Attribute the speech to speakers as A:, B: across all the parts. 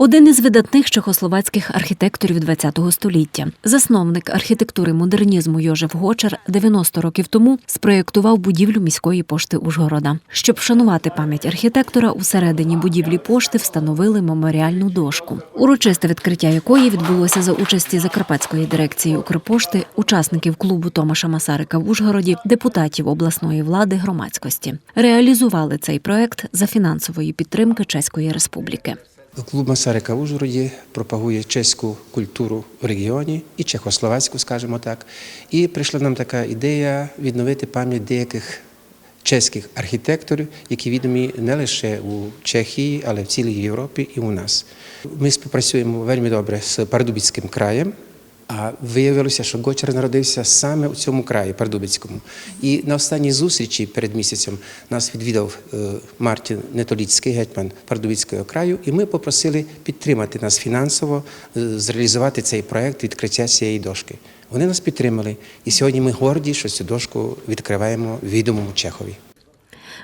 A: Один із видатних чехословацьких архітекторів ХХ століття, засновник архітектури модернізму Йожеф Гочер 90 років тому спроєктував будівлю міської пошти Ужгорода. Щоб вшанувати пам'ять архітектора, у середині будівлі пошти встановили меморіальну дошку, урочисте відкриття якої відбулося за участі Закарпатської дирекції Укрпошти, учасників клубу Томаша Масарика в Ужгороді, депутатів обласної влади, громадськості. Реалізували цей проект за фінансової підтримки Чеської Республіки.
B: Клуб Масарика в Ужгороді пропагує чеську культуру в регіоні і чехословацьку, скажімо так. І прийшла нам така ідея відновити пам'ять деяких чеських архітекторів, які відомі не лише у Чехії, але в цілій Європі і у нас. Ми співпрацюємо вельми добре з Пардубіцьким краєм. А виявилося, що Гочер народився саме у цьому краї, Пардубицькому. І на останній зустрічі перед місяцем нас відвідав е, Мартін Нетоліцький, гетьман Пардубицького краю, і ми попросили підтримати нас фінансово, е, зреалізувати цей проект відкриття цієї дошки. Вони нас підтримали, і сьогодні ми горді, що цю дошку відкриваємо відомому Чехові.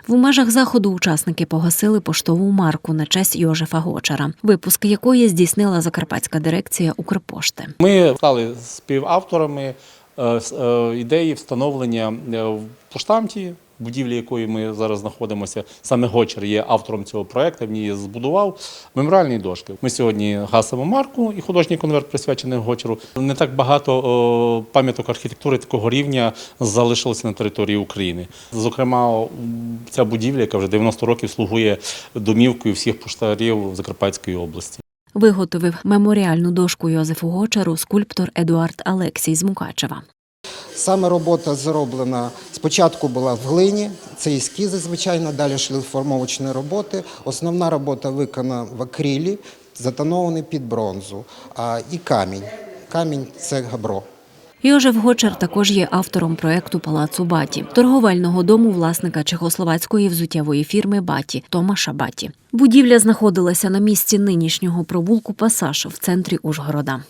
A: В межах заходу учасники погасили поштову марку на честь Йожефа Гочера, випуск якої здійснила Закарпатська дирекція Укрпошти.
C: Ми стали співавторами е, е, ідеї встановлення е, в поштамті, будівлі якої ми зараз знаходимося. Саме Гочер є автором цього проекту, він її збудував. Меморіальні дошки. Ми сьогодні гасимо марку і художній конверт присвячений Гочеру. Не так багато пам'яток архітектури такого рівня залишилося на території України. Зокрема, ця будівля, яка вже 90 років слугує домівкою всіх поштарів Закарпатської області.
A: Виготовив меморіальну дошку Йозефу Гочеру скульптор Едуард Алексій з Мукачева.
D: Саме робота зроблена спочатку була в глині, це ескізи, звичайно, далі йшли формовочні роботи. Основна робота виконана в акрилі, затонований під бронзу, а і камінь. Камінь це габро.
A: Йожеф Гочер також є автором проекту Палацу Баті, торговельного дому власника чехословацької взуттєвої фірми Баті Томаша Баті. Будівля знаходилася на місці нинішнього провулку Пасаж в центрі Ужгорода.